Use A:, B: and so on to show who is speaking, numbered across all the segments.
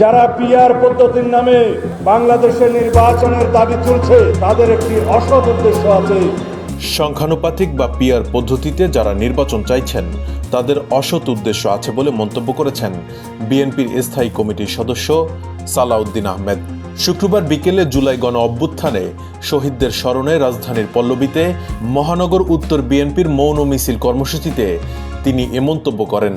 A: যারা পিআর পদ্ধতির নামে বাংলাদেশের নির্বাচনের দাবি তুলছে, তাদের একটি অসৎ উদ্দেশ্য আছে।
B: সংখ্যানুপাতিক বা পিয়ার পদ্ধতিতে যারা নির্বাচন চাইছেন, তাদের অসৎ উদ্দেশ্য আছে বলে মন্তব্য করেছেন বিএনপির স্থায়ী কমিটির সদস্য সালাউদ্দিন আহমেদ। শুক্রবার বিকেলে জুলাই গণ অভ্যুত্থানে শহীদদের স্মরণে রাজধানীর পল্লবীতে মহানগর উত্তর বিএনপির মৌন মিছিল কর্মসূচিতে তিনি এ মন্তব্য করেন।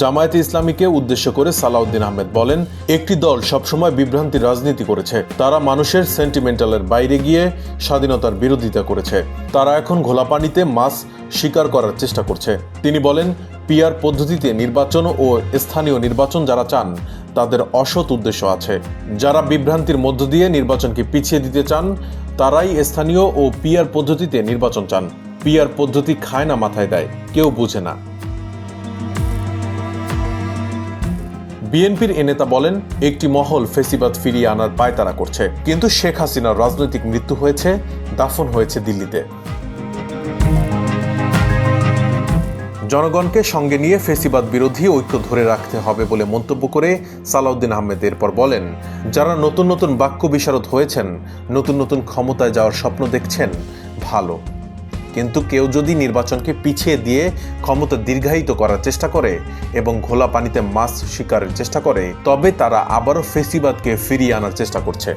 B: জামায়াতে ইসলামীকে উদ্দেশ্য করে সালাউদ্দিন আহমেদ বলেন, একটি দল সবসময় বিভ্রান্তির রাজনীতি করেছে। তারা মানুষের সেন্টিমেন্টালের বাইরে গিয়ে স্বাধীনতার বিরোধিতা করেছে। তারা এখন ঘোলা পানিতে মাছ শিকার করার চেষ্টা করছে। তিনি বলেন পিয়ার পদ্ধতিতে নির্বাচন ও স্থানীয় নির্বাচন যারা চান, তাদের অসৎ উদ্দেশ্য আছে। যারা বিভ্রান্তির মধ্য দিয়ে নির্বাচনকে পিছিয়ে দিতে চান, তারাই স্থানীয় ও পিয়ার পদ্ধতিতে নির্বাচন চান। পিয়ার পদ্ধতি খায় না, মাথায় দেয়। কেউ বুঝে না। বিএনপির এ নেতা বলেন, একটি মহল ফেসিবাদ ফিরিয়ে আনার পায়তারা করছে। কিন্তু শেখ হাসিনার রাজনৈতিক মৃত্যু হয়েছে, দাফন হয়েছে দিল্লিতে। জনগণকে সঙ্গে নিয়ে ফেসিবাদ বিরোধী ঐক্য ধরে রাখতে হবে বলে মন্তব্য করে সালাউদ্দিন আহমেদ এরপর বলেন, যারা নতুন নতুন বাক্য বিশারদ হয়েছেন, নতুন নতুন ক্ষমতায় যাওয়ার স্বপ্ন দেখছেন, ভালো। কিন্তু কেউ যদি নির্বাচনকে পিছিয়ে দিয়ে ক্ষমতা দীর্ঘায়িত করার চেষ্টা করে এবং ঘোলা পানিতে মাছ শিকারের চেষ্টা করে, তবে তারা আবারও ফেসিবাদকে ফিরিয়ে আনার চেষ্টা করছে।